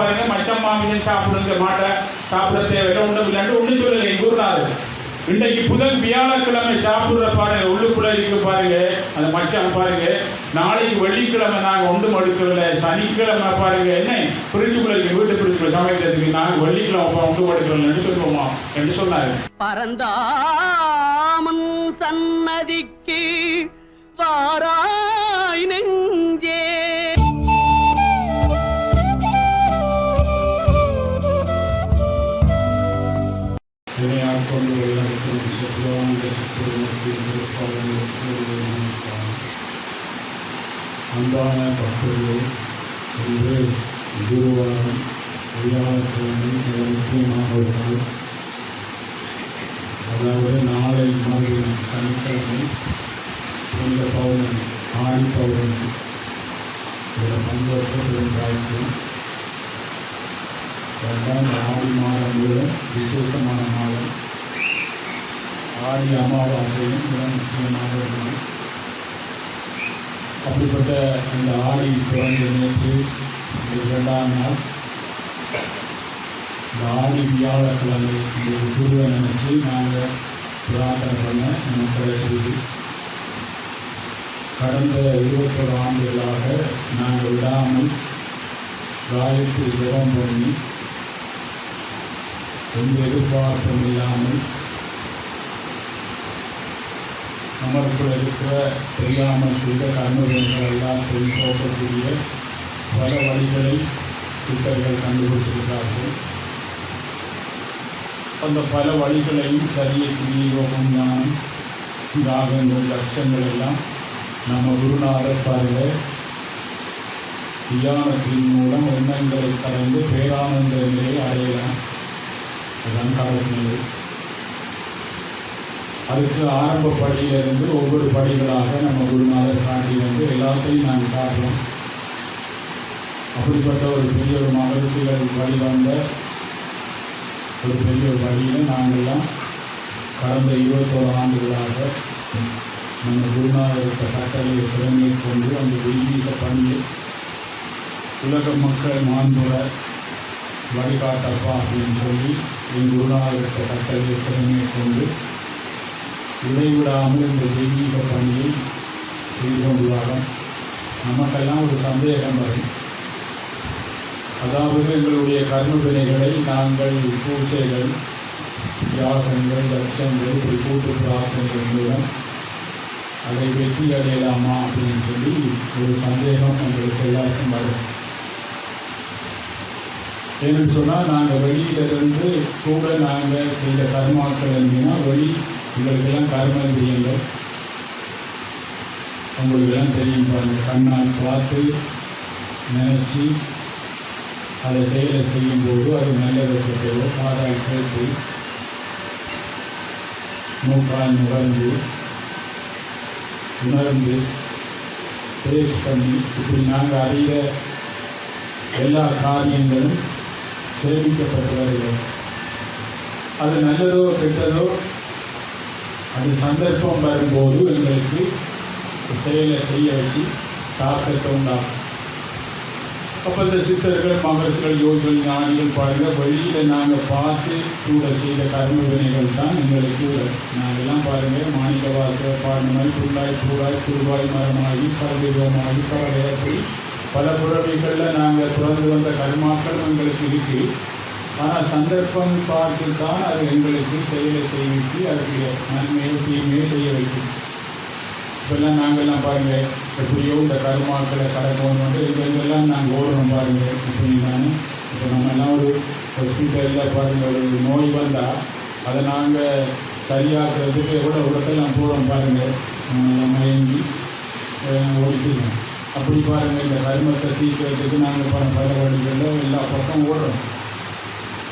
பாருங்க மச்சம் மாமிசம் சாப்பிடுங்க மாட்டை சாப்பிட தேவையில்லை உண்டு இல்லைன்னு ஒன்றும் சொல்லலை குருநாதர் இன்றைக்கு புதன் வியாழக்கிழமை சாப்பிடுற பாருங்க உள்ளுக்குள்ள இருக்கு பாருங்க அந்த மச்சான் பாருங்க. நாளைக்கு வெள்ளிக்கிழமை நாங்க ஒன்றும் எடுக்கல சனிக்கிழமை பாருங்க என்ன? பிரிச்சுக்குள்ள இருக்கு வீட்டு பிரிச்சுக்குள்ள சமைக்கிறதுக்கு நாங்க வெள்ளிக்கிழமை ஒன்றும் எடுக்கலன்னு சொல்லுவோமா? என்று சொன்னாரு. பரந்தாமன் சன்னதிக்கு வாரா அன்பான பக்தர்களே இன்று குருவாரம் வியாழக்கிழமை மிக முக்கியமாக ஒரு நாள். அதாவது நாளை மாதிரி சனிக்கிழமை இந்த பௌர்ணமி ஆடி பௌர்ணமி. இதில் பங்கேற்று பார்க்கிறோம் ரெண்டாம் ஆடி மாதம் முழுவதும் விசேஷமான மாதம். ஆடி அமாவாசையும் மிக முக்கியமான ஒரு நாள். அப்படிப்பட்ட இந்த ஆடி குழந்தை நேற்று இரண்டாம் நாள். இந்த ஆடி வியாழக்கிழமை இந்த குருவை நினச்சி நாங்கள் பிரார்த்தனை பண்ண நமக்கு செய்து கடந்த இருபத்தொரு ஆண்டுகளாக நாங்கள் விடாமல் காயத்ரி ஜபம் பண்ணி எந்த எதிர்பார்ப்பும் இல்லாமல் நமக்குள்ள இருக்கிற தெரியாமல் செய்த கர்மவியங்களெல்லாம் எல்லாம் பல வழிகளை சித்தர்கள் கண்டுபிடித்திருக்கிறார்கள். அந்த பல வழிகளையும் சரிய யோகம் ஞானம் ராகங்கள் லட்சங்கள் எல்லாம் நம்ம குருநாதர் பாருங்க. தியானத்தின் மூலம் எண்ணங்களை கலந்து பேரானந்த நிலையை அடையலாம். அதுதான் கடைசி அதுக்கு ஆரம்ப படியிலிருந்து ஒவ்வொரு படிகளாக நம்ம குருநாதர் காட்டி வந்து எல்லாத்தையும் நாங்கள் காட்டுறோம் அப்படிப்பட்ட ஒரு பெரிய ஒரு மகிழ்ச்சிகள் வழிவந்த ஒரு பெரிய ஒரு வழியில் நாங்கள்லாம் கடந்த இருபத்தோரு ஆண்டுகளாக நம்ம குருநாதருக்கு கட்டளையை திறமையை கொண்டு அந்த தெய்வீக பணியை உலக மக்கள் மாண்புற வழிகாட்டப்பா அப்படின்னு சொல்லி என் குருநாதருக்கு கட்டளையை திறமையை கொண்டு இடைவிடாமல் இந்த தெய்வீக பணியை செய்து கொண்டு நமக்கெல்லாம் ஒரு சந்தேகம் வரும். அதாவது எங்களுடைய கர்மவினைகளை நாங்கள் பூசைகள் யாகங்கள் லட்சங்கள் இப்படி கூட்டு பிரார்த்தனைகள் மூலம் அதை வெற்றி அடையலாமா அப்படின்னு சொல்லி ஒரு சந்தேகம் எங்களுக்கு எல்லாருக்கும் வரும். ஏன்னு சொன்னால் நாங்கள் வெளியிலிருந்து கூட நாங்கள் செய்த கர்மாக்கள் என்னன்னா வெளி உங்களுக்கெல்லாம் கர்மேந்திரியங்கள் உங்களுக்கெல்லாம் தெரியும் பாருங்கள் கண்ணால் பார்த்து நினச்சி அதை செயலை செய்யும்போது அது நல்லதை பெற்றதோ காதால் கேட்டு மூக்கால் நுகர்ந்து உணர்ந்து டேஸ்ட் பண்ணி இப்படி நாங்கள் அறிய எல்லா காரியங்களும் சேமிக்கப்பட்டு வருகிறோம் அது நல்லதோ கெட்டதோ அது சந்தர்ப்பம் வரும்போது எங்களுக்கு செயலை செய்ய வச்சு தாக்கத்தை உண்டாகும் அப்போ இந்த சித்தர்கள் மகர்ஷிகள் யோகிகள் ஞானிகள் பாருங்கள் வெளியில் நாங்கள் பார்த்து கூட செய்த கர்ம வினைகள் தான் எங்களுக்கு கூட நாங்கள்லாம் பாருங்கள் மாநில வாச பாடின புல்லாய் பூராய் குருவாய் மரமாகி பரதீபமாகி பரவேற்பி பல புறவிகளில் நாங்கள் பிறந்து வந்த கர்மாக்கள் எங்களுக்கு இருக்குது ஆனால் சந்தர்ப்பம் பார்த்துத்தான் அது எங்களுக்கு செயலை செய்வித்து அதுக்கு நன்மையை தீமையை செய்ய வைக்கும். இப்போல்லாம் நாங்கள்லாம் பாருங்கள் எப்படியோ இந்த கருமாக்களை கடக்கணும் வந்து இதெல்லாம் நாங்கள் ஓடுறோம் பாருங்கள் அப்படின்னு நான். இப்போ நம்ம எல்லாம் ஒரு ஹாஸ்பிட்டலில் பாருங்கள் ஒரு நோய் வந்தால் அதை நாங்கள் சரியாக்குறதுக்கு எவ்வளோ இடத்தெல்லாம் போகிறோம் பாருங்கள் நம்ம மயங்கி ஓடிக்கலாம் அப்படி பாருங்கள் இந்த கருமத்தை தீர்க்கிறதுக்கு நாங்கள் பல பல வழிகளில் எல்லா பக்கம் ஓடுறோம்.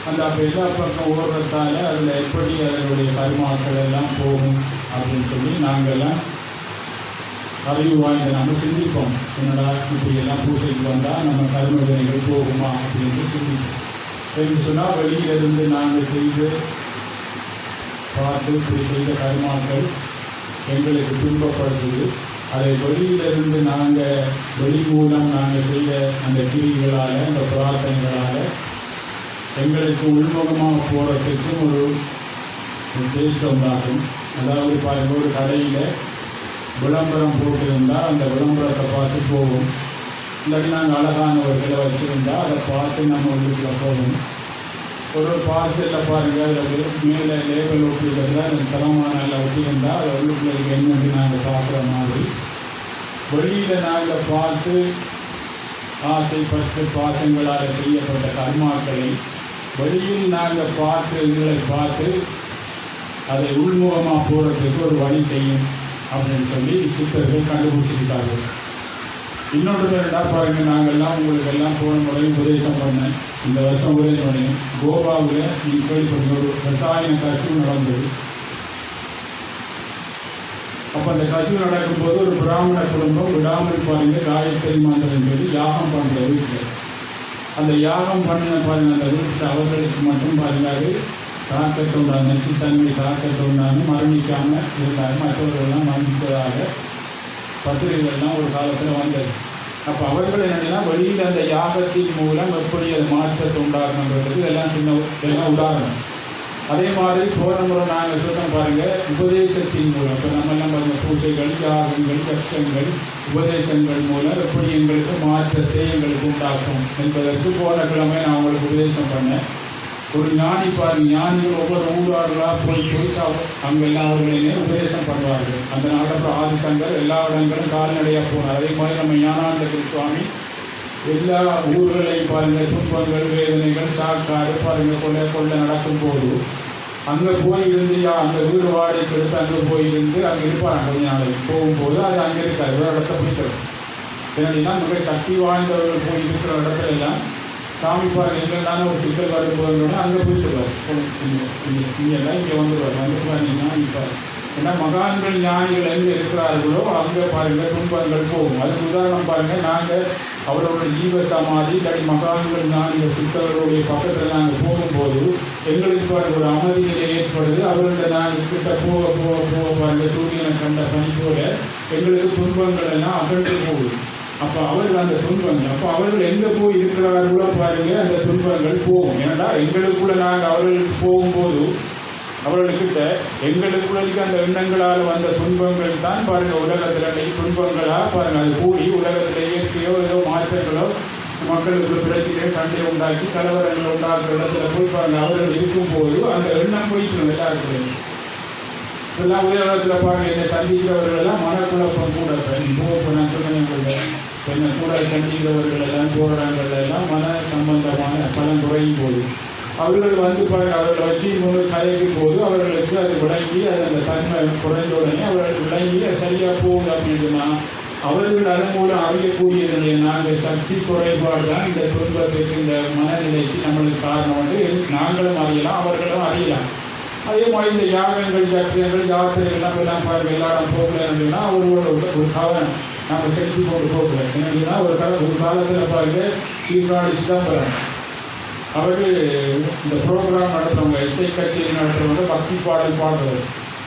அந்த அப்போ எல்லா பக்கம் ஓடுறதால அதில் எப்படி அதனுடைய கருமாக்கள் எல்லாம் போகும் அப்படின்னு சொல்லி நாங்கள்லாம் அறிவு வாய்ந்த நம்ம சிந்திப்போம். என்னடா இப்படி எல்லாம் பூசைக்கு வந்தால் நம்ம கர்ம வினைகள் போகுமா அப்படின்னு சிந்திப்போம். என்று சொன்னால் வெளியிலிருந்து நாங்கள் செய்து பார்த்து இப்படி செய்த கருமாக்கள் எங்களுக்கு துன்பப்படுத்துது. அதை வெளியிலிருந்து நாங்கள் வெளி மூலம் நாங்கள் செய்த அந்த கிரிகளால் அந்த பிரார்த்தனைகளால் எங்களுக்கு உள்முகமாக போகிறதுக்கும் ஒரு ஒரு டேஸ்ட் உண்டாகும் அதாவது இப்போ ஒரு கடையில் விளம்பரம் போட்டிருந்தால் அந்த விளம்பரத்தை பார்த்து போகும் இல்லாட்டி நாங்கள் அழகான ஒரு விலை வச்சுருந்தால் அதை பார்த்து நம்ம வீட்டில் போகும் ஒரு பார்சலில் பாருங்கள் அதில் மேலே லேபிள் ஒட்டியிருந்தா அந்த தரமான அதில் ஒட்டியிருந்தா அதை உள்ளுக்குள்ள என்னென்று நாங்கள் பார்க்குற மாதிரி. வெளியில் நாங்கள் பார்த்து ஆசைப்பட்டு பாசங்களால் செய்யப்பட்ட கர்மாக்களை வெளியில் நாங்கள் பார்த்து எங்களை பார்த்து அதை உள்முகமாக போகிறதுக்கு ஒரு வழி செய்யும் அப்படின்னு சொல்லி சித்தர்கள் கண்டுபிடிச்சிருக்கார்கள். இன்னொன்று ரெண்டா பாருங்க நாங்கள்லாம் உங்களுக்கு எல்லாம் போன முறை உபதேசம் பண்ணேன் இந்த வருஷம் உபதேசம் பண்ணேன் கோவாவில் நீங்கள் கேள்விப்பட்ட ஒரு ரசாயன கசிவு நடந்தது. அப்போ அந்த கசிவு நடக்கும்போது ஒரு பிராமண குடும்பம் விடாமல் பாருங்க காயத்ரி மந்திரம் என்பது யாகம் பண்ணுற வீட்டில். அந்த யாகம் பண்ணின பாருங்க அந்த அவர்களுக்கு மட்டும் பாருங்க தாக்கத்தை உண்டாங்க நச்சுத்தன்மை தாக்கத்தை உண்டாங்க மரணிக்காமல் இருந்தாங்க. மற்றவர்கள்லாம் மரணித்ததாக பத்திரிகைகள்லாம் ஒரு காலத்தில் வந்தது. அப்போ அவர்கள் என்னென்னா வெளியில் அந்த யாகத்தின் மூலம் எப்படி அது மாற்றத்தை உண்டாக்கணுன்றது இதெல்லாம் சின்ன இதெல்லாம் உதாரணம். அதே மாதிரி போன முறை நாங்கள் சொன்னோம் பாருங்க. உபதேசத்தின் மூலம். இப்போ நம்ம எல்லாம் பூஜைகள் யாகங்கள் கஷ்டங்கள் உபதேசங்கள் மூலம் எப்படி எங்களுக்கு மாற்றத்தை எங்களுக்கு உண்டாக்கும் என்பதற்கு போன கிழமை நான் உங்களுக்கு உபதேசம் பண்ணேன். ஒரு ஞானி பாரு ஞானிகள் ஒவ்வொரு ஊரார்களாக போய் போய் அங்கே அங்க எல்லா அவர்களையுமே உபதேசம் பண்ணுவார்கள். அந்த நாடக ஆதிசங்கர் எல்லா இடங்களும் கால்நடையாக போனார். அதே மாதிரி நம்ம ஞானானந்த சுவாமி எல்லா ஊர்களையும் பாருங்க துன்பங்கள் வேதனைகள் சாக்காடு பாருங்க கொள்ள கொள்ள நடக்கும் போது. அங்கே போயிருந்து அந்த வீடு வாடகைக்கு எடுத்து அங்கே போயிருந்து அங்கே இருப்பாங்க கொஞ்ச நாளைக்கு போகும்போது அது அங்கே இருக்காது ஒரு இடத்த போய்க்கிறோம் ஏன்னா மிக சக்தி வாய்ந்தவர்கள் போய் இருக்கிற இடத்துல எல்லாம் சாமி பாருங்க எங்கெல்லாம் ஒரு சிக்கல் வரும்போதுன்னா அங்கே போயிட்டுருவார் இங்கே எல்லாம் இங்கே வந்துடுவார் வந்து பாருங்கன்னா இப்போ ஏன்னா மகான்கள் ஞானிகள் எங்கே இருக்கிறார்களோ அங்கே பாருங்கள் துன்பங்கள் போகும். அதுக்கு உதாரணம் பாருங்கள் நாங்கள் அவரோட ஜீவ சமாதி தனி மகான்கள் ஞானிகள் சித்தர்களுடைய பக்கத்தில் நாங்கள் போகும்போது எங்களுக்கு பாருங்க ஒரு அமைதி நிலை ஏற்படுது. அவர்கள்ட்ட நாங்கள் கிட்ட போக போக போக பாருங்க சூரியனை கண்ட பணி போல எங்களுக்கு துன்பங்கள் எல்லாம் அகன்று போகுது. அப்போ அவர்கள் அந்த துன்பங்கள் அப்போ அவர்கள் எங்கே போய் இருக்கிறார்களோ பாருங்கள் அந்த துன்பங்கள் போகும். ஏன்னா எங்களுக்குள்ள நாங்கள் அவர்களுக்கு போகும்போது அவர்களுக்கிட்ட எங்களுக்குள்ள அந்த எண்ணங்களால் வந்த துன்பங்கள் தான் பாருங்க உலகத்தில் துன்பங்களாக பாருங்கள் பாருங்க அது கூடி உலகத்தில் இயற்கையோ ஏதோ மாற்றங்களோ மக்களுக்கு பிரச்சனையோ சண்டை உண்டாக்கி கலவரங்கள் உண்டாக்குற இடத்துல போய் பாருங்க அவர்கள் இருக்கும்போது அந்த எண்ணம் போயிட்டு எல்லாருக்கும். இதெல்லாம் உலகத்தில் பாருங்க என்னை சந்திக்கிறவர்கள் எல்லாம் மனக்குழப்பம் கூட இப்போ நான் சொன்னேன் என்ன கூட சந்திக்கிறவர்கள் எல்லாம் போராடங்கள் எல்லாம் மன சம்பந்தமான பலன் குறையும் போது. அவர்கள் வந்து பாருங்க அவர்களை வச்சு மூணு கலைக்கும் போது அவர்களுக்கு அது விளங்கி அது அந்த தன்மை குறைந்த உடனே அவர்களுக்கு விளங்கி அது சரியா போகுது அப்படின்னு அவர்கள் அதன் மூலம் அறியக்கூடியது நாங்கள் சக்தி குறைபாடு தான் இந்த துன்பத்துக்கு இந்த மனநிலைக்கு நம்மளுக்கு காரணம் வந்து நாங்களும் அறியலாம் அவர்களும் அறியலாம். அதே மாதிரி இந்த யாகங்கள் ஜத்தியங்கள் யாத்திரைகள்லாம் எல்லாம் பாருங்க எல்லாரும் போகல அப்படின்னா அவர்களோட ஒரு- ஒரு கவனம் நம்ம செலுத்தி போட்டு போகல. ஏன்னா ஒரு கால ஒரு காலத்தில் பாருங்க சீர்காழி சிதம்பரம் அவர்கள் இந்த ப்ரோக்ராம் நடத்துறவங்க இசை கச்சேரி நடத்துறவங்க பக்தி பாடல் பாடுறது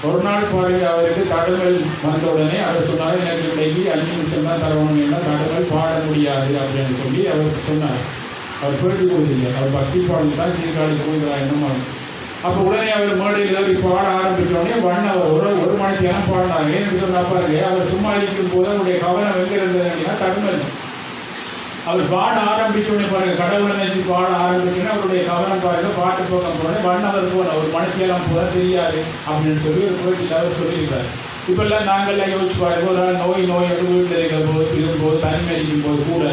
ஒரு நாள் பாடி அவருக்கு தடங்கள் வந்த உடனே அவர் சொன்னார் எனக்கு இன்னைக்கு அஞ்சு நிமிஷம் தான் தரணும் என்ன தடங்கள் பாட முடியாது அப்படின்னு சொல்லி அவர் சொன்னார். அவர் பேட்டி கொடுத்தீங்க அவர் பக்தி பாடல் தான் சீர்காழி போகிறார் என்னமா. அப்போ உடனே அவர் மேடையில் அவர் பாட ஆரம்பித்தோடனே உடனே வண்ண அவர் ஒரு ஒரு மணிக்கு ஏன் பாடினாங்க ஏன்னு சொன்னா பாருங்க அவர் சும்மா இருக்கும் போது அவருடைய கவனம் எங்க இருந்தது அப்படின்னா தடுமல் அவர் பாட ஆரம்பிச்சோடனே பாருங்க கடவுளை நினைச்சு பாட ஆரம்பிச்சோடனே அவருடைய கவனம் பாருங்க பாட்டு போக்கம் போனே வண்ணவர் போல ஒரு மணிக்கெல்லாம் போல தெரியாது அப்படின்னு சொல்லி ஒரு பேட்டியில் சொல்லியிருக்காரு. இப்பெல்லாம் நாங்கள்லாம் யோசிச்சு பாருங்க ஒரு நாள் நோய் நோய் வந்து வீட்டில் இருக்கிற போது இருக்கும்போது தனிமை இருக்கும் போது கூட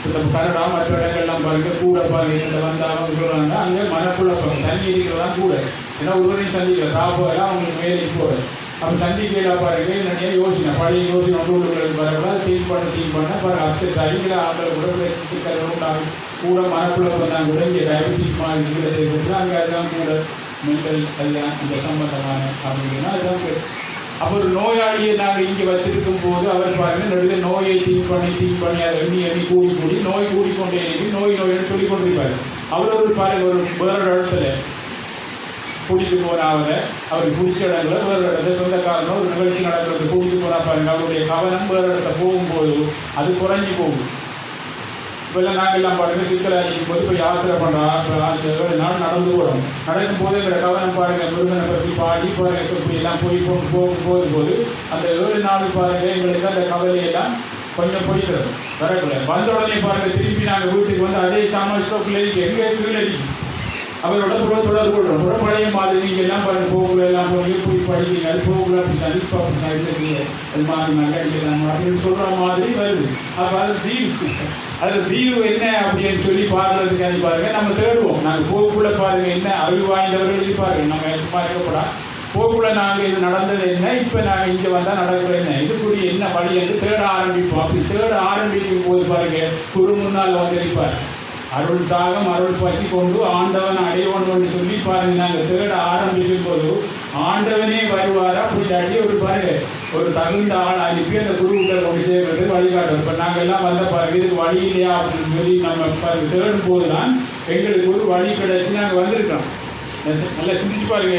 இப்போ கனடா மற்ற இடங்கள்லாம் பாருங்க கூட பாருங்க இந்த வந்தாங்க சொல்றாங்க அங்கே மனக்குழப்பம் தண்ணி இருக்கிறதான் கூட. ஏன்னா ஒருவரையும் சந்திக்கிற சாப்பாடுலாம் அவங்களுக்கு மேலே போகுது அப்போ சந்திக்கையில பாருங்க நிறைய யோசனை. பழைய யோசனை உள்ளுகளுக்கு வரக்கூட தீன் பண்ண தீன் பண்ண பாருங்க அப்செட் ஆகிக்கிற ஆட்களை கூட சிக்கல்கள் உண்டாகும் கூட மனக்குழப்பம் வந்தாங்க கூட இங்கே டயபெட்டிக் மாதிரி இருக்கிறது கூட அங்கே அதுதான் கூட மென்டல் அதுதான் இந்த சம்பந்தமான அப்படின்னா அதுதான் அப்போ ஒரு நோயாளியை நாங்கள் இங்கே வச்சிருக்கும் போது அவர் பாருங்கள் நடுவில் நோயை தீன் பண்ணி தீன் பண்ணி அதை எண்ணி எண்ணி கூடி கூடி நோய் கூடிக்கொண்டே இருக்கு. நோய் நோய்னு சொல்லி கொண்டிருப்பார். அவர் ஒரு பாருங்க ஒரு வேற இடத்துல கூட்டிட்டு போன அவரை அவருக்கு பிடிச்ச இடங்களை வேறு இடத்த சொந்தக்காரனோ ஒரு நிகழ்ச்சி நடக்கிறது கூட்டிட்டு போனா பாருங்க. அவருடைய கவனம் வேறு இடத்த போகும்போது அது குறைஞ்சி போகும் இப்போல்லாம் நாங்கள் எல்லாம் பாருங்க சிக்கலாகிக்கும் போது இப்போ யாத்திரை பண்ணுறோம் ஏழு நாள் நடந்து போகிறோம் நடக்கும் போது எங்களை கவனம் பாருங்கள் முருகனை பற்றி பாடி பாருங்க இப்படி எல்லாம் போய் போகும் போகும் போகும்போது அந்த ஏழு நாள் பாருங்கள் எங்களுக்கு அந்த கவலையெல்லாம் கொஞ்சம் போய்க்கிறது. வரக்குள்ள. வந்த உடனே பாருங்கள் திருப்பி நாங்கள் வீட்டுக்கு வந்து அதே சாமான் ஸ்டோக்கில் எங்கே கீழே இருக்கு அவரோட புற தொடர்பு கொள்றோம் புற பழைய மாதிரி நீங்க எல்லாம் பாருங்க எல்லாம் போய் போய் படிக்கிறீங்க அது போகல அப்படின்னு தனிப்பா அப்படி அது மாதிரி நல்லா அடிக்கிறாங்க அப்படின்னு சொல்ற மாதிரி வருது. அப்போ அது தீவு அது தீவு என்ன அப்படின்னு சொல்லி பார்க்கறதுக்கு பாருங்க நம்ம தேடுவோம். நாங்கள் போக்குள்ள பாருங்க என்ன அறிவு வாய்ந்தவர்கள் இருப்பாரு நம்ம பார்க்கப்படா போக்குள்ள நாங்கள் இது நடந்தது என்ன? இப்போ நாங்கள் இங்கே வந்தால் நடக்கிற என்ன? இதுக்குரிய என்ன வழி என்று தேட ஆரம்பிப்போம். அப்படி தேட ஆரம்பிக்கும் போது பாருங்க குரு முன்னால் வந்திருப்பார் அருள் தாகம் அருள் பற்றி கொண்டு ஆண்டவன் அடையவன் என்று சொல்லி பாருங்க. நாங்கள் தேட ஆரம்பிக்கும் போது ஆண்டவனே வருவாரா? அப்படி ஒரு பாருங்க. ஒரு தகுந்த ஆள் அனுப்பி அந்த குருவுக்களை கொண்டு சேர்க்கிறது வழிகாட்டும். இப்போ நாங்கள் எல்லாம் வந்த பாருங்க. இதுக்கு வழி இல்லையா? அப்படின்னு சொல்லி நம்ம தேடும் போது தான் எங்களுக்கு ஒரு வழி கிடைச்சி நாங்கள் வந்திருக்கோம். நல்லா சிந்திச்சு பாருங்க.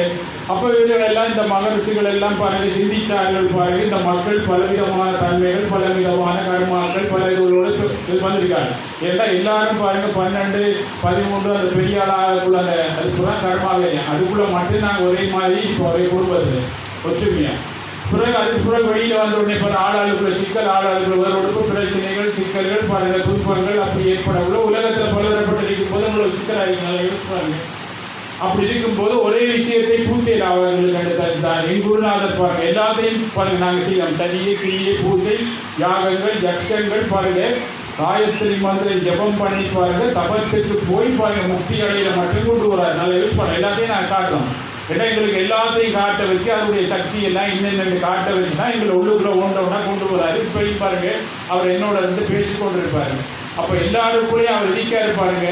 அப்போ இவர்களெல்லாம் இந்த மகரிஷிகள் எல்லாம் பாருங்க சிந்திச்சார்கள் பாருங்க இந்த மக்கள் பலவிதமான தன்மைகள் பலவிதமான கர்மாக்கள் பல இதுகளோடு இது வந்திருக்காங்க. ஏன்னா எல்லாரும் பாருங்க பன்னெண்டு பதிமூன்று அந்த பெரிய ஆளாகக்குள்ள அந்த அதுக்குள்ள கர்மாவே அதுக்குள்ள மட்டும் நாங்கள் ஒரே மாதிரி இப்போ ஒரே குடும்பத்தில் ஒற்றுமையாக பிறகு அதுக்கு பிறகு வெளியில் வந்த உடனே பாரு ஆளாளுக்குள்ள சிக்கல் ஆளாளுக்குள்ள வேறொடுப்பு பிரச்சனைகள் சிக்கல்கள் பாருங்க துன்பங்கள் அப்படி ஏற்படவுள்ள உலகத்தில் பலதரப்பட்டிருக்கும் போது உங்களுக்கு சிக்கலாக யோசிச்சு எடுத்துறாங்க அப்படி இருக்கும்போது ஒரே விஷயத்தை பூஜை அவர்களுக்கு எடுத்தான் என் குருநாதர் பாருங்க எல்லாத்தையும் பாருங்க நாங்கள் செய்யலாம். சரியை கிரியை பூஜை யாகங்கள் யக்ஷங்கள் பாருங்க. காயத்ரி மந்திரம் ஜெபம் பண்ணி பாருங்க. தபத்துக்கு போய் பாருங்க முக்தி அடையில மட்டும் கொண்டு வராது. நல்லா யூஸ் பண்ண எல்லாத்தையும் நாங்கள் காட்டணும். ஏன்னா எங்களுக்கு எல்லாத்தையும் காட்ட வச்சு அதனுடைய சக்தி எல்லாம் இன்னென்னு காட்ட வச்சு தான் எங்களை உள்ளுக்குள்ள ஓண்டவுனா கொண்டு வராரு இப்போ பாருங்க அவர் என்னோட இருந்து பேசி கொண்டு அப்போ எல்லாருக்குள்ளேயும் அவர் இருக்காரு பாருங்க.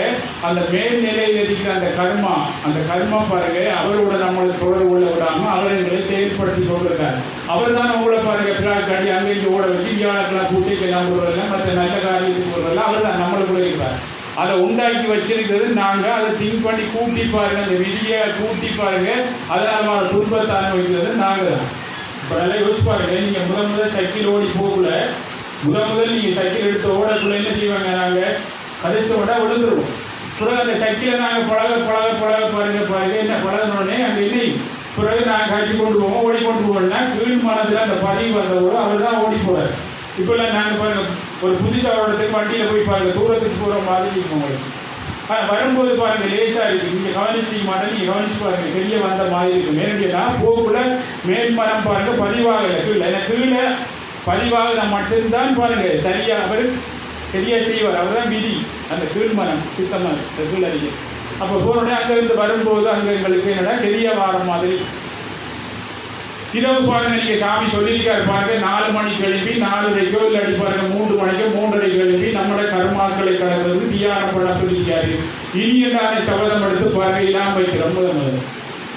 அந்த மேல்நிலையில் இருக்கிற அந்த கர்மா அந்த கர்மா பாருங்க அவரோட நம்மளை தொடர்பு உள்ள விடாம அவர் எங்களை செயல்படுத்தி கொண்டிருக்காரு. அவர் தான் உங்களை பாருங்க பிராக்காண்டி அங்கே இங்கே ஓட வச்சு வியாழக்கெல்லாம் பூச்சைக்கெல்லாம் போடுறதில்ல மற்ற நல்ல காரியத்துக்கு போடுறதில்ல அவர் தான் நம்மளுக்குள்ளே இருப்பார் அதை உண்டாக்கி வச்சிருக்கிறது நாங்கள் அதை திங்க் பண்ணி கூட்டி பாருங்க அந்த விதியை கூட்டி பாருங்க. அதை நம்ம துன்பத்தை அனுபவிக்கிறது நாங்கள் தான். இப்போ நல்லா யோசிச்சு பாருங்க முதல் முதல் சக்கியில் ஓடி போகல முதல் முதல் நீங்க சைக்கிள் எடுத்து ஓடக்குள்ள என்ன செய்வாங்க நாங்க? கதைச்சு விட்டா விழுந்துருவோம். பிறகு அந்த சைக்கிளை நாங்க பழக பழக பழக பாருங்க பாருங்க என்ன பழகினோடனே அங்க இல்லை பிறகு நாங்கள் காய்ச்சி கொண்டு போவோம் ஓடி கொண்டு போவோம்னா கீழ் மனத்தில் அந்த பதிவு வந்தவரும் அவர் தான் ஓடி போவார். இப்போல்லாம் நாங்கள் பாருங்க ஒரு புதுசாக இடத்துக்கு வண்டியில் போய் பாருங்க தூரத்துக்கு போகிற மாதிரி இருக்கும் உங்களுக்கு. ஆனால் வரும்போது பாருங்க லேசாக இருக்கு. நீங்க கவனிச்சிக்க மாட்டேன் நீங்கள் கவனிச்சு பாருங்க பெரிய வந்த மாதிரி இருக்கும் நேரடியா போக்குள்ள மேல்மரம் பாருங்க பதிவாகலை. கீழே ஏன்னா கீழே பதிவாக மட்டும்தான் பாருங்க சரியா? அவர் சரியா செய்வார். அவர் தான் விதி. அந்த கீழ்மரம் சுத்தமாக இந்த அப்போ போனோடனே அங்கேருந்து வரும்போது அங்கே எங்களுக்கு என்னடா தெரிய வாரம் மாதிரி. இரவு பாருங்க சாமி சொல்லியிருக்காரு பாருங்க. நாலு மணிக்கு எழுப்பி நாலரைக்கோ இல்லை அடி பாருங்க மூன்று மணிக்கோ மூன்றரைக்கு எழுப்பி நம்மளோட கர்மாக்களை கலந்து தியானப்பட சொல்லியிருக்காரு இனி என்றாலே சபதம் எடுத்து பாருங்க இல்லாமல் வைக்கிறோம் முதல் முதல்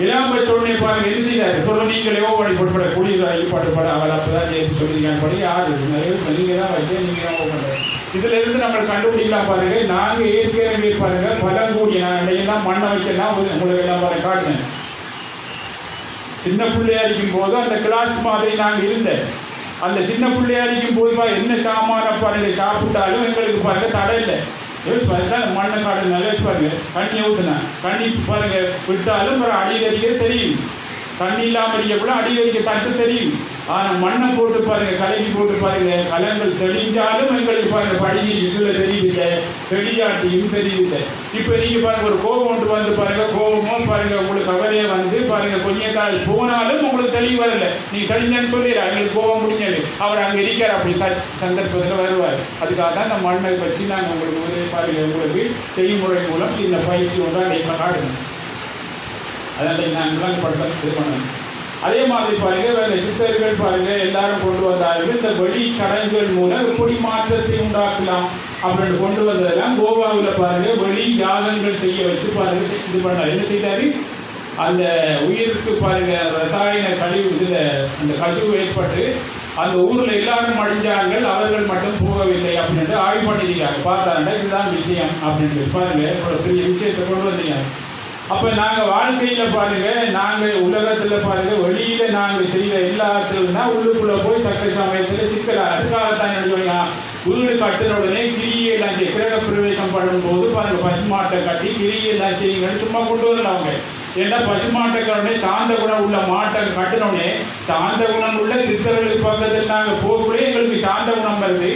இல்லாம சொன்னே பாருங்க என்ன செய்தாரு? சொல்ல நீங்களே ஓடி போட்டுப்பட குடிதாகி பட அவர் அப்பதான் ஜெயிச்சு சொல்லியிருக்காங்க. படி யாரு? நிறைய நீங்க தான் வச்சு நீங்க தான் ஓடுறது இதுல இருந்து நம்ம கண்டுபிடிக்கலாம் பாருங்க. நாங்க ஏற்கனவே பாருங்க. பழங்கூடிய நான் எல்லாம் மண்ணை வச்செல்லாம் உங்களுக்கு எல்லாம் பாருங்க காட்டினேன் சின்ன பிள்ளையா இருக்கும் போது அந்த கிளாஸ் மாதிரி நாங்கள் இருந்தேன். அந்த சின்ன பிள்ளையா இருக்கும் போது என்ன சாமான பாருங்க சாப்பிட்டாலும் எங்களுக்கு பாருங்க தடை இல்லை. யோசிச்சு பாருங்க மண்ணை காடு நல்லா யோசிச்சு பாருங்க ஊற்றுனேன் கண்ணி பாருங்க விட்டாலும் ஒரு அடியில் தெரியும். தண்ணி இல்லாமல் இருக்கக்குள்ள அடி வைக்க தட்டு தெரியும். ஆனால் மண்ணை போட்டு பாருங்க கலக்கி போட்டு பாருங்க கலங்கள் தெளிஞ்சாலும் எங்களுக்கு பாருங்க படிக்க இதில் தெரியுது தெளியாட்டியும் தெரியுது இப்போ நீங்கள் பாருங்க ஒரு கோபம் ஒன்று வந்து பாருங்க கோபமும் பாருங்க உங்களுக்கு கவலையே வந்து பாருங்க கொஞ்ச காலம் போனாலும் உங்களுக்கு தெளிவு வரல. நீ தெளிஞ்சன்னு சொல்லிடுற எங்களுக்கு கோபம் முடிஞ்சது. அவர் அங்கே இருக்கார் அப்படி த- சந்தர்ப்பத்தில் வருவார். அதுக்காக தான் இந்த மண்ணை பற்றி நாங்கள் உங்களுக்கு உதவி பாருங்க. உங்களுக்கு செய்முறை மூலம் சின்ன பயிற்சி ஒன்றாக நீங்கள் காட்டணும் அதனால் நாங்கள் படுத்த இது பண்ணணும். அதே மாதிரி பாருங்க வேற சித்தர்கள் பாருங்க எல்லாரும் கொண்டு வந்தார்கள் இந்த வெளி கடன்கள் மூலம் எப்படி மாற்றத்தை உண்டாக்கலாம் அப்படின்னு கொண்டு வந்ததெல்லாம் கோவாவில் பாருங்க வெளி யாகங்கள் செய்ய வச்சு பாருங்க இது பண்ணார். என்ன செய்தாரு? அந்த உயிருக்கு பாருங்க ரசாயன கழிவு இதில் அந்த கசிவு ஏற்பட்டு அந்த ஊரில் எல்லாரும் அழிஞ்சார்கள் அவர்கள் மட்டும் போகவில்லை அப்படின்ட்டு ஆய்வு பண்ணிருக்காங்க பார்த்தாங்க இதுதான் விஷயம் அப்படின்ட்டு பாருங்க இவ்வளவு பெரிய விஷயத்தை கொண்டு வந்தீங்க அப்ப நாங்க வாழ்க்கையில பாருங்க நாங்க உலகத்துல பாருங்க வெளியில நாங்க செய்த எல்லாத்துலன்னா உள்ளுக்குள்ள போய் தக்க சமயத்துல சிக்கல? அதுக்காகத்தான் என்ன வீடு கட்டின உடனே கிரியெல்லாம் செய்ய கிரக பிரவேசம் பண்ணும்போது பாருங்க பசுமாட்டை கட்டி கிரியெல்லாம் செய்யுங்கன்னு சும்மா கொண்டு வரல அவங்க. ஏன்னா பசுமாட்டக்காரனே சாந்த குணம் உள்ள மாட்டை கட்டினோடனே சாந்த குணம் உள்ள சித்தர்களுக்கு பக்கத்தில் நாங்கள் போகக்குள்ளே எங்களுக்கு சாந்த குணம் வருது.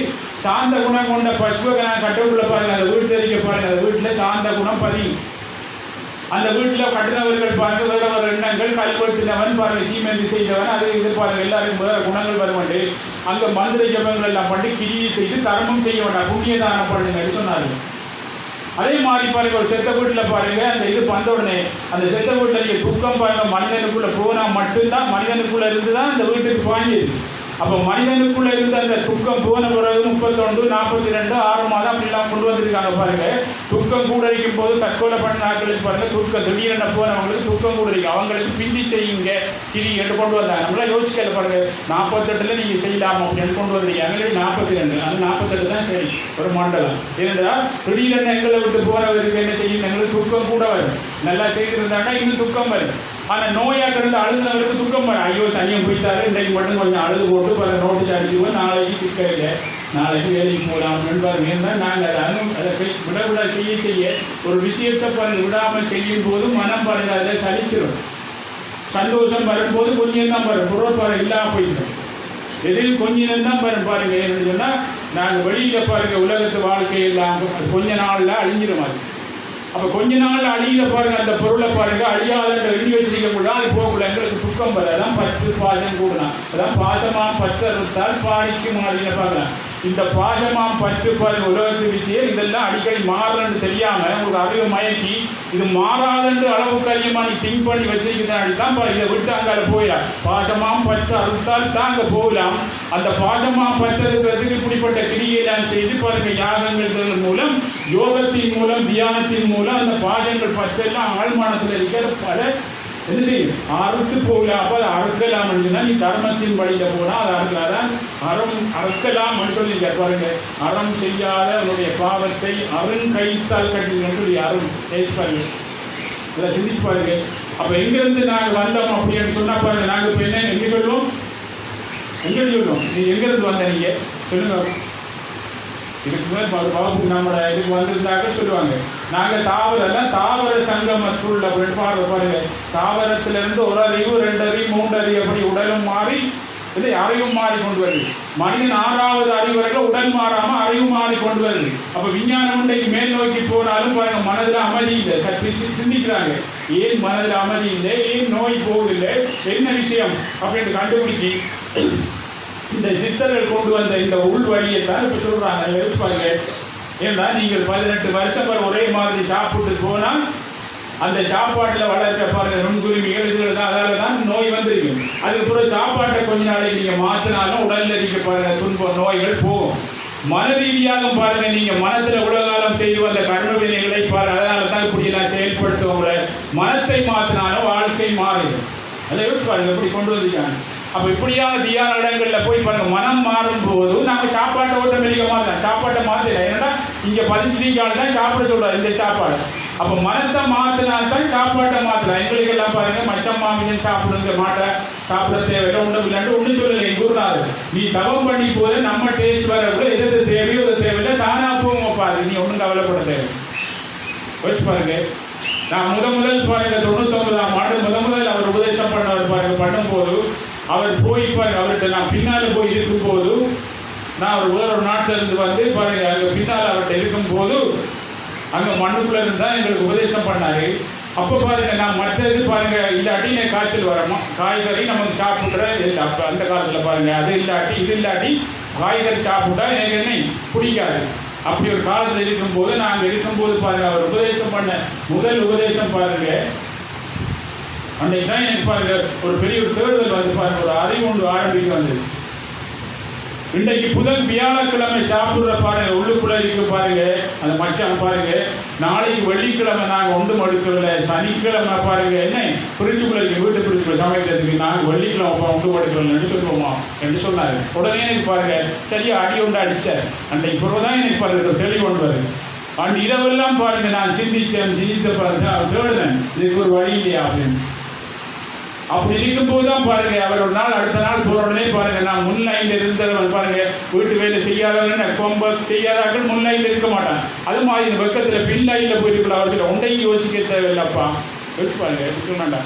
சாந்த குணம் கொண்ட பசுவை நான் கட்டக்குள்ள பாருங்க அந்த வீட்டு தெரிவிக்க பாருங்க அந்த வீட்டில் சாந்த குணம் பதியும். அந்த வீட்டில் கட்டினவர்கள் பாருங்க வேற எண்ணங்கள் கல்வெட்டினவன் பாருங்கள் சீமெந்தி செய்தவன் அது இது எல்லாருக்கும் வேற குணங்கள் வர வேண்டு அங்க மந்திர ஜபங்கள் எல்லாம் பண்ணி கிரியை செய்து தர்மம் செய்ய வேண்டாம் புண்ணிய தானம் பண்ணுங்கன்னு சொன்னார்கள் அதே மாதிரி பாருங்க ஒரு செத்த வீட்டில் பாருங்க அந்த இது பண்ண உடனே அந்த செத்த வீட்டில் நீங்க துக்கம் பாருங்க மனிதனுக்குள்ள போனால் மட்டும்தான் மனிதனுக்குள்ள இருந்து தான் அந்த வீட்டுக்கு பாய்ஞ்சது. அப்போ மனிதனுக்குள்ள இருந்த அந்த துக்கம் போன பிறகு முப்பத்தொன்று நாற்பத்தி ரெண்டு ஆறு மாதம் அப்படிலாம் கொண்டு வந்திருக்காங்க பாருங்க. துக்கம் கூட இருக்கும் போது தற்கொலை பண்ண ஆட்களுக்கு பாருங்க துக்கம் திடீரென போனவங்களுக்கு துக்கம் கூட இருக்கு அவங்களுக்கு பிந்தி செய்யுங்க. கிரி என்று கொண்டு வந்தாங்க. நம்மளா யோசிக்கல பாருங்க. நாற்பத்தெட்டுல நீங்க செய்யலாம் அப்படின்னு கொண்டு வந்திருக்காங்க. அங்கே நாற்பத்தி ரெண்டு அது நாற்பத்தெட்டு தான் சரி. ஒரு மண்டலம். ஏனென்றால் திடீரென எங்களை விட்டு போனவருக்கு என்ன செய்யும்? எங்களுக்கு துக்கம் கூட வரும். நல்லா செய்திருந்தாங்கன்னா இன்னும் துக்கம் வரும். ஆனால் நோயாக இருந்து அழுதுனவருக்கு துக்கம் பண்ண ஐயோ சனியம் போயிட்டாரு இன்றைக்கு மட்டும் கொஞ்சம் அழுது போட்டு பல நோட்டு அடிச்சுவோம் நாளைக்கு சிக்க இல்லை. நாளைக்கு வேலைக்கு போகலாம் அப்படின்னு பாருங்க நாங்கள் அதை அனு அதை விட விட செய்ய செய்ய ஒரு விஷயத்தை பாருங்க விடாமல் செய்யும் போது மனம் பாருங்க அதை சலிச்சிடும் சந்தோஷம் வரும்போது கொஞ்சம் தான் பாருங்க பொருட்பாடு இல்லாமல் போயிடும். எதில் கொஞ்ச நேரம் தான் பாருங்க பாருங்க என்னன்னு நாங்கள் நாங்க வெளியில பாருங்க உலகத்து வாழ்க்கையெல்லாம் கொஞ்ச நாளில் அழிஞ்சிடும் அது. அப்போ கொஞ்ச நாள் அழியிற பாருங்க அந்த பொருளை பாருங்க அழியாத எங்களுக்கு அதான் பத்து பாசம் கூடலாம். அதான் பாஜமாம் பத்து அறுத்தால் பாடிக்கு மாறின பார்க்கலாம் இந்த பாசமாம் பற்று பாருங்க உலகத்து விஷயம் இதெல்லாம் அடிக்கடி மாறலன்னு தெரியாம உங்களுக்கு அறிவு மயக்கி இது மாறாதன்று அளவுக்கு அதிகமாக நீ திங்க் பண்ணி வச்சிருக்கிறான் தான் இதை விட்டு அங்கால போயிடலாம் பாசமாம் பற்று அறுத்தால் தான் அங்கே போகலாம். அந்த பாசமாம் பற்றதுக்கு இப்படிப்பட்ட கிரியெல்லாம் செய்து பாருங்க யாகங்கள் மூலம் யோகத்தின் மூலம் தியானத்தின் மூலம் அந்த பாசங்கள் பற்றெல்லாம் ஆழ்மானத்தில் இருக்கிற பல என்ன செய்யும் அறுத்து போகல அப்ப அதை அறுக்கலாம் நீ தர்மத்தின் வழியில் போனால் அதை அறுக்கலாதான் அறம் அறுக்கலாம் சொல்லி பாருங்க. அறம் செய்யாத உன்னுடைய பாவத்தை அருண் கைத்தால் கட்டிங்கன்னு சொல்லி அருண் டேஸ்ட் இதை சிந்திச்சு பாருங்க. அப்ப எங்கேருந்து நாங்கள் வந்தோம் அப்படின்னு சொன்னா பாருங்க. நாங்கள் இப்ப என்ன எங்க சொல்லுவோம்? எங்க சொல்லுவோம்? நீ எங்கேருந்து வந்த நீங்க? சொல்லுங்க. இதுக்கு மேல் ஒரு வகுப்புக்கு நம்ம இதுக்கு வந்திருந்தாக்க சொல்லுவாங்க. நாங்கள் தாவரம் தாவர சங்கமத்துள்ள பாருங்க பாருங்க. தாவரத்திலிருந்து ஒரு அறிவு ரெண்டு அறிவு மூன்று அறிவு அப்படி உடலும் மாறி இல்லை அறிவும் மாறி கொண்டு வருது. மனிதன் ஆறாவது அறிவு வரைக்கும் உடல் மாறாம அறிவு மாறி கொண்டு வருது. அப்ப விஞ்ஞானம் இன்றைக்கு மேல் நோக்கி போனாலும் பாருங்க மனதில் அமைதி இல்லை. சற்று சிந்திக்கிறாங்க. ஏன் மனதில் அமைதி இல்லை? ஏன் நோய் போகவில்லை? என்ன விஷயம்? அப்படின்னு கண்டுபிடிச்சி இந்த சித்தர்கள் கொண்டு வந்த இந்த உள் வழியை தான் இப்போ சொல்கிறாங்க அதை ஏன்னா நீங்கள் பதினெட்டு வருஷம் ஒரே மாதிரி சாப்பிட்டு போனால் அந்த சாப்பாட்டில் வளர்க்க பாருங்க நுண்குருவிகள் இதுகள் தான் அதால தான் நோய் வந்திருக்கு அதுக்கப்புறம் சாப்பாட்டை கொஞ்ச நாளைக்கு நீங்கள் மாற்றினாலும் உடலில் இருக்க பாருங்க துன்பம் நோய்கள் போகும். மன ரீதியாக பாருங்க நீங்கள் மனத்தில் உலகாலம் செய்து வந்த கர்ம வினைகளை பாருங்க அதனால தான் இப்படி எல்லாம் செயல்படுத்துவங்க. மனத்தை மாற்றினாலும் வாழ்க்கை மாறுது. அதை யோசிப்பாருங்க இப்படி கொண்டு வந்திருக்காங்க. அப்ப இப்படியான தியான இடங்கள்ல போய் பாருங்க மனம் மாறும் போது நாங்க சாப்பாட்டை ஓட்ட மெல்லிக்க மாட்டோம் சாப்பாட்டை மாத்தல ஏன்னா இங்க பதினஞ்சு தான் சாப்பிட சொல்றாரு இந்த சாப்பாடு. அப்ப மனத்தை மாத்தினா தான் சாப்பாட்டை மாத்தலாம். எங்களுக்கு எல்லாம் பாருங்க மச்சம் மாமியன் சாப்பிடுங்க மாட்டை சாப்பிட தேவையில்லை ஒன்றும் இல்லைன்னு ஒன்றும் சொல்லலை எங்கள் குருநாதர் நீ தவம் பண்ணி போது நம்ம டேஸ்ட் வர கூட எது எது தேவையோ அது தேவையில்லை தானா போவோம் பாரு. நீ ஒன்றும் கவலைப்பட தேவை வச்சு பாருங்க. நான் முத முதல் பாருங்க தொண்ணூத்தொன்பதாம் ஆண்டு முத முதல் அவர் உபதேசம் பண்ணவர் பாருங்க பண்ணும்போது அவர் போய் அவர்கிட்ட நான் பின்னால் போய் இருக்கும்போது நான் ஒரு வேறொரு நாட்டிலிருந்து வந்து பாருங்க அங்கே பின்னால் அவர்கிட்ட இருக்கும்போது அங்கே மண்ணுக்குள்ள இருந்தால் தான் எங்களுக்கு உபதேசம் பண்ணார். அப்போ பாருங்க நான் மற்ற இது பாருங்க இல்லாட்டி நான் காய்ச்சல் வரமா காய்கறி நமக்கு சாப்பிட்ற இல்லை அப்போ அந்த காலத்தில் பாருங்க அது இல்லாட்டி இது இல்லாட்டி காய்கறி சாப்பிட்டா எனக்கு என்ன பிடிக்காது. அப்படி ஒரு காலத்தில் இருக்கும்போது நாங்கள் இருக்கும்போது பாருங்க அவர் உபதேசம் பண்ண முதல் உபதேசம் பாருங்க அன்றைக்கு தான் எனக்கு பாருங்க. ஒரு பெரிய ஒரு தேர்தல் வந்து பாருங்க. ஒரு அறிவு ஒன்று ஆரம்பிக்க வந்தது இன்றைக்கு புதன் வியாழக்கிழமை சாப்பிடுற பாருங்க. உள்ளுக்குள்ள இருக்கு பாருங்க. அந்த மச்சான் பாருங்க. நாளைக்கு வெள்ளிக்கிழமை நாங்கள் ஒன்றும் எடுக்கவில்லை. சனிக்கிழமை பாருங்க. என்ன? பிரிச்சுக்குள்ள இருக்கு. வீட்டு பிரிச்சுக்குள்ள சமைக்கிறதுக்கு நாங்கள் வெள்ளிக்கிழமை போ- ஒன்று மடுக்கலன்னு சொல்லுவோமா என்று சொன்னாரு. உடனே எனக்கு பாருங்க. சரியா அடி ஒன்று அடிச்சார் அன்றைக்கு பிறகுதான் எனக்கு பாருங்க தெளிவு ஒன்று வருது. அந்த இரவெல்லாம் பாருங்க. நான் சிந்திச்சேன் சிந்தித்த பாருங்க தேடுனேன். இதுக்கு ஒரு வழி இல்லையா அப்படின்னு. அப்படி இருக்கும்போது தான் பாருங்க அவர் ஒரு நாள் அடுத்த நாள் போற உடனே பாருங்க நான் முன்லைன்ல இருந்தவன் பாருங்க வீட்டு வேலை செய்யாதவன் கொம்ப செய்யாதாக்கள் முன்லைன்ல இருக்க மாட்டான். அது மாதிரி இந்த பக்கத்துல பின்லைன்ல போயிருக்கலாம் அவர் சொல்ல உண்டையும் யோசிக்க தேவையில்லப்பா. யோசிச்சு பாருங்க சொன்னாண்டா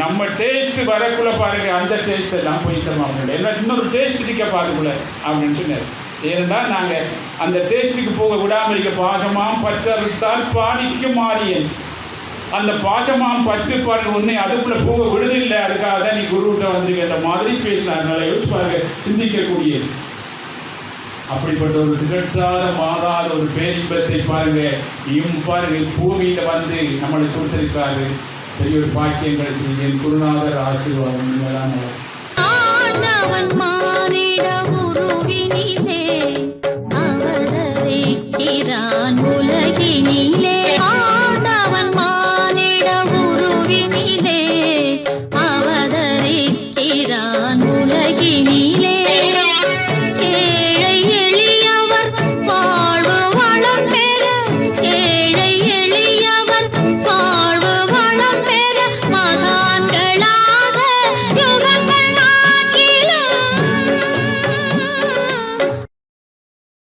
நம்ம டேஸ்ட் வரக்குள்ள பாருங்க அந்த டேஸ்ட் எல்லாம் போய் தருவாங்க எல்லாம் இன்னொரு டேஸ்ட் இருக்க பாருக்குள்ள அப்படின்னு சொன்னார். ஏனென்றால் நாங்கள் அந்த டேஸ்ட்டுக்கு போக விடாமல் இருக்க பாசமாம் பற்றறுத்தால் பாடிக்கு மாறியன். அந்த பாசமாம் பச்சை பாட்டு உன்னை அதுக்குள்ள போக விடுதில்லை அதுக்காக தான் நீ குருவிட்ட வந்து அந்த மாதிரி பேசினார் யோசிச்சு பாருங்க சிந்திக்கக்கூடிய. அப்படிப்பட்ட ஒரு திகழ்த்தாத மாறாத ஒரு பேரின்பத்தை பாருங்க. இம் பாருங்க பூமியில வந்து நம்மளை கொடுத்திருக்காரு பெரிய ஒரு பாக்கியம் செய்து என் குருநாதர் ஆசீர்வாதம் நீங்களாம் ஆண்டவன்